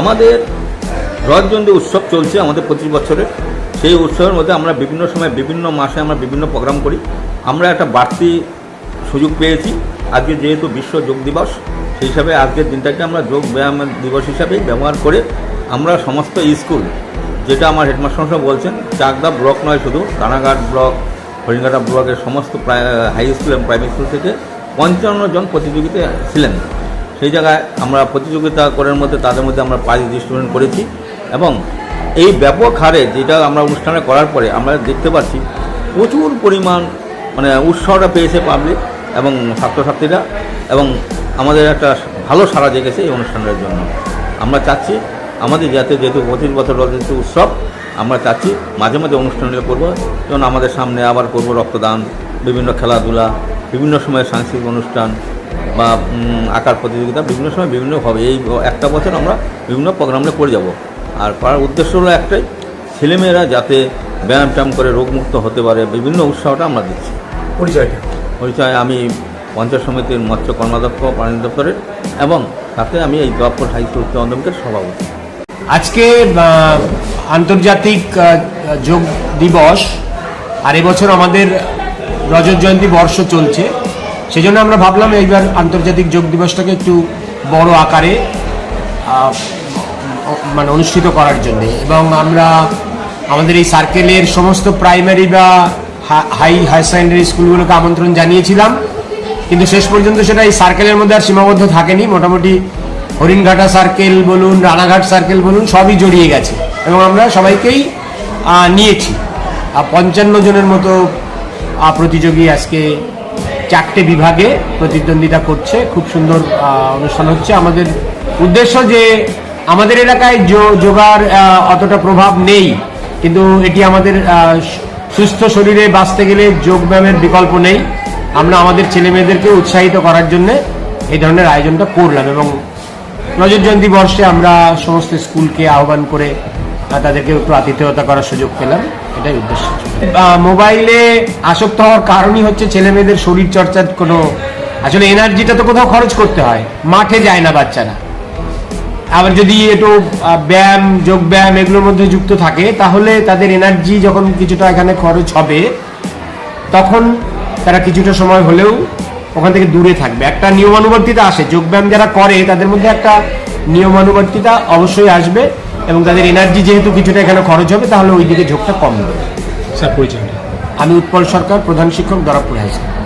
আমাদের রথজন্ডী উৎসব চলছে আমাদের পঁচিশ বছরের সেই উৎসবের মধ্যে আমরা বিভিন্ন সময়, বিভিন্ন মাসে আমরা বিভিন্ন প্রোগ্রাম করি। আমরা একটা বাড়তি সুযোগ পেয়েছি। আজকে যেহেতু বিশ্ব যোগ দিবস, সেই হিসাবে আজকের দিনটাকে আমরা যোগ ব্যায়াম দিবস হিসাবেই ব্যবহার করে আমরা সমস্ত স্কুল, যেটা আমার হেডমাস্টার বলছেন, চাকদা ব্লক নয় শুধু, রানাঘাট ব্লক, হরিণঘাটা ব্লকের সমস্ত হাই স্কুল এবং প্রাইমারি স্কুল থেকে পঞ্চান্ন জন প্রতিযোগিতা ছিলেন। সেই জায়গায় আমরা প্রতিযোগিতা করার মধ্যে তাদের মধ্যে আমরা প্রাইজ ডিস্ট্রিবিউশন করেছি এবং এই ব্যাপক হারে যেটা আমরা অনুষ্ঠানে করার পরে আমরা দেখতে পাচ্ছি প্রচুর পরিমাণ মানে উৎসাহটা পেয়েছে পাবলিক এবং ছাত্রছাত্রীরা এবং আমাদের একটা ভালো সাড়া জেগেছে এই অনুষ্ঠানের জন্য। আমরা চাচ্ছি আমাদের যাতে যেহেতু পঁচিশ বছর রজত উৎসব, আমরা চাচ্ছি মাঝে মাঝে অনুষ্ঠানগুলো করব। যেমন আমাদের সামনে আবার করব রক্তদান, বিভিন্ন খেলাধুলা, বিভিন্ন সময় সাংস্কৃতিক অনুষ্ঠান বা আঁকার প্রতিযোগিতা বিভিন্ন সময় বিভিন্ন হবে। এই একটা বছর আমরা বিভিন্ন প্রোগ্রামে করে যাব। আর করার উদ্দেশ্য হলো একটাই ছেলেমেয়েরা যাতে ব্যায়াম ট্যায়াম করে রোগমুক্ত হতে পারে বিভিন্ন উৎসাহটা আমরা দিচ্ছি। পরিচয়টা? পরিচয় আমি পঞ্চায়েত সমিতির মৎস্য কর্মাধ্যক্ষ প্রাণী দপ্তরের এবং তাতে আমি এই দপ্তর হাই স্কুল উচ্চ মাধ্যমিকের সভাপতি। আজকে আন্তর্জাতিক যোগ দিবস আর এবছর আমাদের রজত জয়ন্তী বর্ষ চলছে। সেজন্য আমরা ভাবলাম এইবার আন্তর্জাতিক যোগ দিবসটাকে একটু বড় আকারে মানে অনুষ্ঠিত করার জন্য। এবং আমরা আমাদের এই সার্কেলের সমস্ত প্রাইমারি বা হাই হায়ার সেকেন্ডারি স্কুলগুলোকে আমন্ত্রণ জানিয়েছিলাম। কিন্তু শেষ পর্যন্ত সেটা এই সার্কেলের মধ্যে আর সীমাবদ্ধ থাকেনি। মোটামুটি হরিণঘাটা সার্কেল বলুন, রানাঘাট সার্কেল বলুন, সবই জড়িয়ে গেছে। এবং আমরা সবাইকেই নিয়েছি। পঞ্চান্ন জনের মতো প্রতিযোগী আজকে চারটে বিভাগে প্রতিদ্বন্দ্বিতা করছে। খুব সুন্দর অনুষ্ঠান হচ্ছে। আমাদের উদ্দেশ্য যে আমাদের এলাকায় যোগার অতটা প্রভাব নেই। কিন্তু এটি আমাদের সুস্থ শরীরে বাঁচতে গেলে যোগব্যায়ামের বিকল্প নেই। আমরা আমাদের ছেলে মেয়েদেরকে উৎসাহিত করার জন্য এই ধরনের আয়োজনটা করলাম এবং রজত জয়ন্তী বর্ষে আমরা সমস্ত স্কুলকে আহ্বান করে তাদেরকে একটু আতিথেয়তা করার সুযোগ পেলাম, এটাই উদ্দেশ্য। মোবাইলে আসক্ত হওয়ার কারণই হচ্ছে ছেলে মেয়েদের শরীর চর্চার কোনো, আসলে এনার্জিটা তো কোথাও খরচ করতে হয়, মাঠে যায় না বাচ্চারা। আবার যদি একটু ব্যায়াম, যোগ ব্যায়াম এগুলোর মধ্যে যুক্ত থাকে, তাহলে তাদের এনার্জি যখন কিছুটা এখানে খরচ হবে, তখন তারা কিছুটা সময় হলেও ওখান থেকে দূরে থাকবে। একটা নিয়মানুবর্তিতা আসে যোগব্যায়াম যারা করে, তাদের মধ্যে একটা নিয়মানুবর্তিতা অবশ্যই আসবে। এবং তাদের এনার্জি যেহেতু কিছুটা এখানে খরচ হবে তাহলে ওই দিকে ঝোঁকটা কম হবে। স্যার পরিচয় আমি উৎপল সরকার প্রধান শিক্ষক দরাবপুর হাই স্কুল।